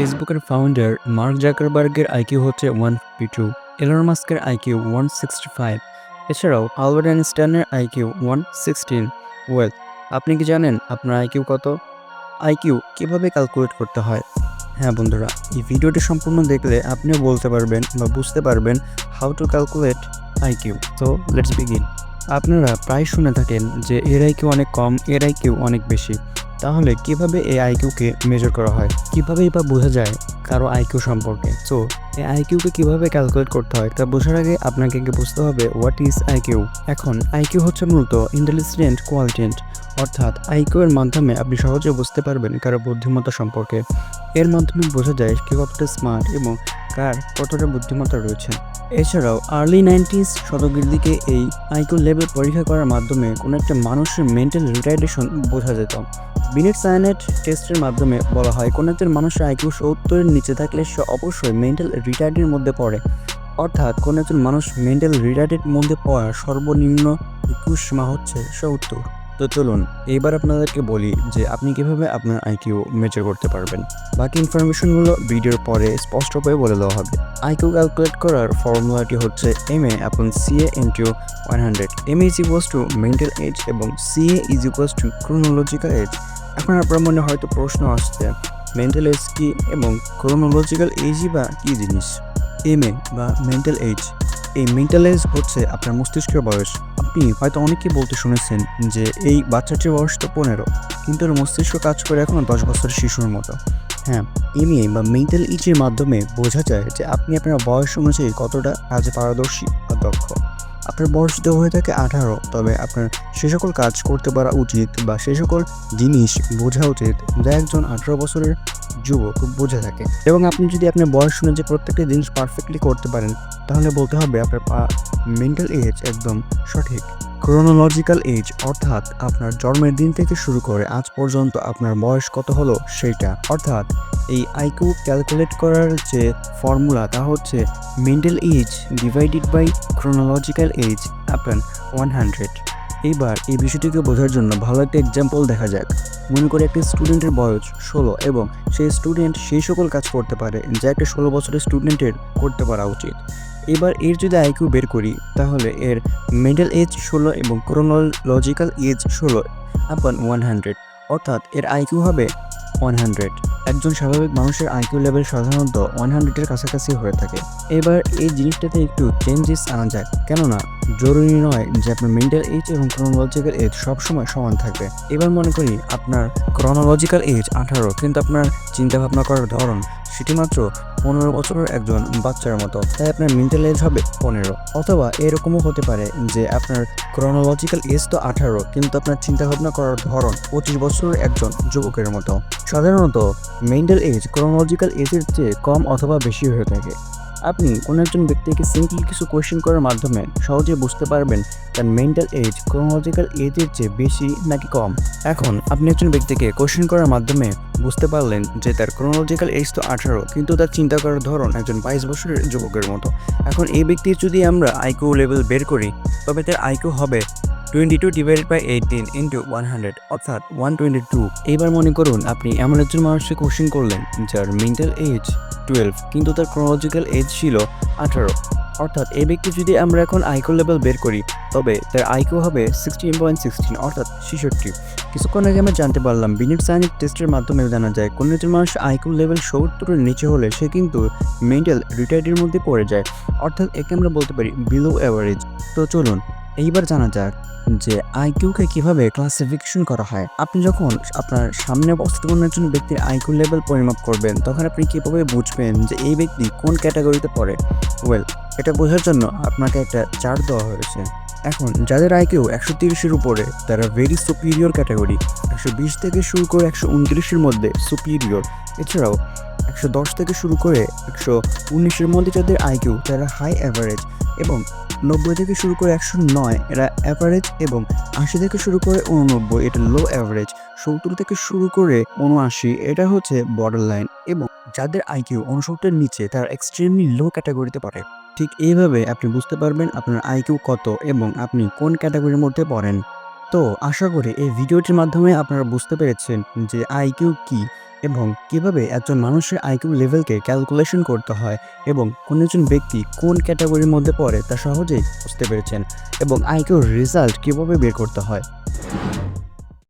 ফেসবুকের founder Mark জাকারবার্গের IQ হচ্ছে ওয়ান ফিফটি টু এলন মাস্কের আইকিউ ওয়ান সিক্সটি ফাইভ এছাড়াও আলবার্ট আইনস্টাইনের আইকিউ ওয়ান সিক্সটিন ওয়েল আপনি কি জানেন আপনার আইকিউ কত? আইকিউ কীভাবে ক্যালকুলেট করতে হয়? হ্যাঁ বন্ধুরা, এই ভিডিওটি সম্পূর্ণ দেখলে আপনিও বলতে পারবেন বা বুঝতে পারবেন হাউ টু ক্যালকুলেট আইকিউ তো লেটস বিগিন আপনারা প্রায় শুনে থাকেন যে এর আইকিউ অনেক কম, এর আইকিউ অনেক বেশি। তাহলে কীভাবে এই আইকিউকে মেজার করা হয়? কিভাবেই বা বোঝা যায় কারও আইকিউ সম্পর্কে? সো এই আইকিউকে কীভাবে ক্যালকুলেট করতে হয় তা বোঝার আগে আপনাকে আগে বুঝতে হবে হোয়াট ইজ আইকিউ এখন আইকিউ হচ্ছে মূলত ইন্টেলিজেন্ট কোয়ালিটেন্ট অর্থাৎ আইকিউ এর মাধ্যমে আপনি সহজে বুঝতে পারবেন কারও বুদ্ধিমত্তা সম্পর্কে। এর মাধ্যমে বোঝা যায় কে কতটা স্মার্ট এবং কার কতটা বুদ্ধিমত্তা রয়েছে। এছাড়াও আর্লি নাইনটিস শতকের দিকে এই আইকিউ লেভেল পরীক্ষা করার মাধ্যমে কোনো একটা মানুষের মেন্টাল রিটার্ডেশন বোঝা যেত। বিনেট সায়ানেট টেস্টের মাধ্যমে বলা হয়, কোনো একজন মানুষের আইকিউ সত্তরের নিচে থাকলে সে অবশ্যই মেন্টাল রিটার্ডের মধ্যে পড়ে। অর্থাৎ কোনো একজন মানুষ মেন্টাল রিটার্ডের মধ্যে পড়ার সর্বনিম্ন একুশ সীমা হচ্ছে সত্তর। তো চলুন, এইবার আপনাদেরকে বলি যে আপনি কীভাবে আপনার আইকিউ মেজার করতে পারবেন। বাকি ইনফরমেশনগুলো ভিডিওর পরে স্পষ্টভাবে বলে দেওয়া হবে। আইকিউ ক্যালকুলেট করার ফর্মুলাটি হচ্ছে M A upon C A into one hundred M is equals to mental age এবং C A is equals to chronological age এখন আপনার মনে হয়তো প্রশ্ন আসছে মেন্টাল এজ কি এবং ক্রোনোলজিক্যাল এজই বা কী জিনিস? এম এ বা মেন্টাল এজ এই মেন্টাল এজ হচ্ছে আপনার মস্তিষ্কের বয়স। আপনি হয়তো অনেকেই বলতে শুনেছেন যে এই বাচ্চাটির বয়স তো পনেরো, কিন্তু ওর মস্তিষ্ক কাজ করে এখনও দশ বছরের শিশুর মতো। হ্যাঁ এমএ বা মেন্টাল ইচের মাধ্যমে বোঝা যায় যে আপনি আপনার বয়স অনুযায়ী কতটা কাজে পারদর্শী বা দক্ষ। আপনার বয়স দেওয়া হয়ে থাকে আঠারো, তবে আপনার সে সকল কাজ করতে পারা উচিত বা সে সকল জিনিস বোঝা উচিত যা একজন আঠারো বছরের যুবক বোঝা থাকে। এবং আপনি যদি আপনার বয়স শুনে যে প্রত্যেকটা জিনিস পারফেক্টলি করতে পারেন, তাহলে বলতে হবে আপনার মেন্টাল এজ একদম সঠিক। ক্রোনোলজিক্যাল এজ অর্থাৎ আপনার জন্মের দিন থেকে শুরু করে আজ পর্যন্ত আপনার বয়স কত হলো সেইটা। অর্থাৎ এই আইকিউ ক্যালকুলেট করার যে ফর্মুলা তা হচ্ছে mental age divided by chronological age upon one hundred এইবার এই বিষয়টিকে বোঝার জন্য ভালো একটা এক্সাম্পল দেখা যাক। মনে করি একটি স্টুডেন্টের বয়স ষোলো এবং সেই স্টুডেন্ট সেই সকল কাজ করতে পারে যা একটা ষোলো বছরের স্টুডেন্টের করতে পারা উচিত। এবার এর যদি আইকিউ বের করি, তাহলে এর মেন্টাল এজ ষোলো এবং ক্রোনোলজিক্যাল এজ ষোলো আপন ওয়ান হান্ড্রেড অর্থাৎ এর আইকিউ হবে ওয়ান হান্ড্রেড একজন স্বাভাবিক মানুষের আইকিউ লেভেল সাধারণত ওয়ান হান্ড্রেডের কাছাকাছি হয়ে থাকে। এবার এই জিনিসটাতে একটু চেঞ্জেস আনা যাক। কেননা, জরুরি নয় যে আপনার মেন্টাল এজ এবং ক্রোনোলজিক্যাল এজ সবসময় সমান থাকবে। এবার মনে করি আপনার ক্রোনোলজিক্যাল এজ আঠারো, কিন্তু আপনার চিন্তাভাবনা করার ধরন সেটি মাত্র পনেরো বছরের একজন বাচ্চার মতো। তাই আপনার মেন্টাল এজ হবে পনেরো। অথবা এরকমও হতে পারে যে আপনার ক্রোনোলজিক্যাল এজ তো আঠারো, কিন্তু আপনার চিন্তাভাবনা করার ধরন পঁচিশ বছরের একজন যুবকের মতো। সাধারণত মেন্টাল এজ ক্রোনোলজিক্যাল এজের চেয়ে কম অথবা বেশি হয়ে থাকে। আপনি কোনো একজন ব্যক্তিকে সিম্পলি কিছু কোয়েশ্চেন করার মাধ্যমে সহজে বুঝতে পারবেন তার মেন্টাল এজ ক্রোনোলজিক্যাল এজের চেয়ে বেশি নাকি কম। এখন আপনি একজন ব্যক্তিকে কোয়েশ্চেন করার মাধ্যমে বুঝতে পারলেন যে তার ক্রোনোলজিক্যাল এজ তো আঠারো, কিন্তু তার চিন্তা করার ধরন একজন বাইশ বছরের যুবকের মতো। এখন এই ব্যক্তির যদি আমরা আইকিউ লেভেল বের করি, তবে তার আইকিউ হবে twenty two divided by eighteen into one hundred অর্থাৎ ওয়ান টোয়েন্টি টু এইবার মনে করুন, আপনি এমন একজন মানুষকে কোশ্চেন করলেন, যার মেন্টাল এজ টুয়েলভ কিন্তু তার ক্রোনোলজিক্যাল এজ ছিল আঠারো। অর্থাৎ এই ব্যক্তি যদি আমরা এখন আইকিউ লেভেল বের করি, তবে তার আইকিউ হবে সিক্সটিন পয়েন্ট সিক্সটিন অর্থাৎ ছেষট্টি। কিছুক্ষণ আগে আমরা জানতে পারলাম বিনিট সাইনিক টেস্টের মাধ্যমে জানা যায়, কোনো একজন মানুষ আইকিউ লেভেল সত্তরের নিচে হলে সে কিন্তু মেন্টাল রিটায়ার্ডের মধ্যে পড়ে যায়। অর্থাৎ একে আমরা বলতে পারি বিলো অ্যাভারেজ তো চলুন, এইবার জানা যাক যে আইকিউকে কীভাবে ক্লাসিফিকেশন করা হয়? আপনি যখন আপনার সামনে অবস্থিত কোনো একজন ব্যক্তির আইকিউ লেভেল পরিমাপ করবেন, তখন আপনি কীভাবে বুঝবেন যে এই ব্যক্তি কোন ক্যাটাগরিতে পড়ে? ওয়েল এটা বোঝার জন্য আপনাকে একটা চার্ট দেওয়া হয়েছে। এখন, যাদের আইকিউ একশো তিরিশের উপরে, তারা ভেরি সুপিরিয়র ক্যাটাগরি একশো বিশ থেকে শুরু করে একশো উনত্রিশের মধ্যে সুপিরিয়র এছাড়াও, একশো দশ থেকে শুরু করে একশো উনিশের মধ্যে যাদের আইকিউ তারা হাই অ্যাভারেজ এবং নব্বই থেকে শুরু করে একশো নয় এরা অ্যাভারেজ এবং আশি থেকে শুরু করে উননব্বই, এটা লো অ্যাভারেজ সত্তর থেকে শুরু করে উনআশি, এটা হচ্ছে বর্ডার লাইন এবং যাদের আইকিউ উনসত্তরের নিচে, তারা এক্সট্রিমলি লো ক্যাটাগরিতে পড়ে। ঠিক এইভাবে আপনি বুঝতে পারবেন আপনার আইকিউ কত এবং আপনি কোন ক্যাটাগরির মধ্যে পড়েন। তো আশা করি এই ভিডিওটির মাধ্যমে আপনারা বুঝতে পেরেছেন যে আইকিউ কি। এবং কীভাবে একজন মানুষের আইকিউ লেভেলকে ক্যালকুলেশন করতে হয় এবং কোন একজন ব্যক্তি কোন ক্যাটাগরির মধ্যে পড়ে তা সহজেই বুঝতে পেরেছেন এবং আইকিউর রেজাল্ট কীভাবে বের করতে হয়।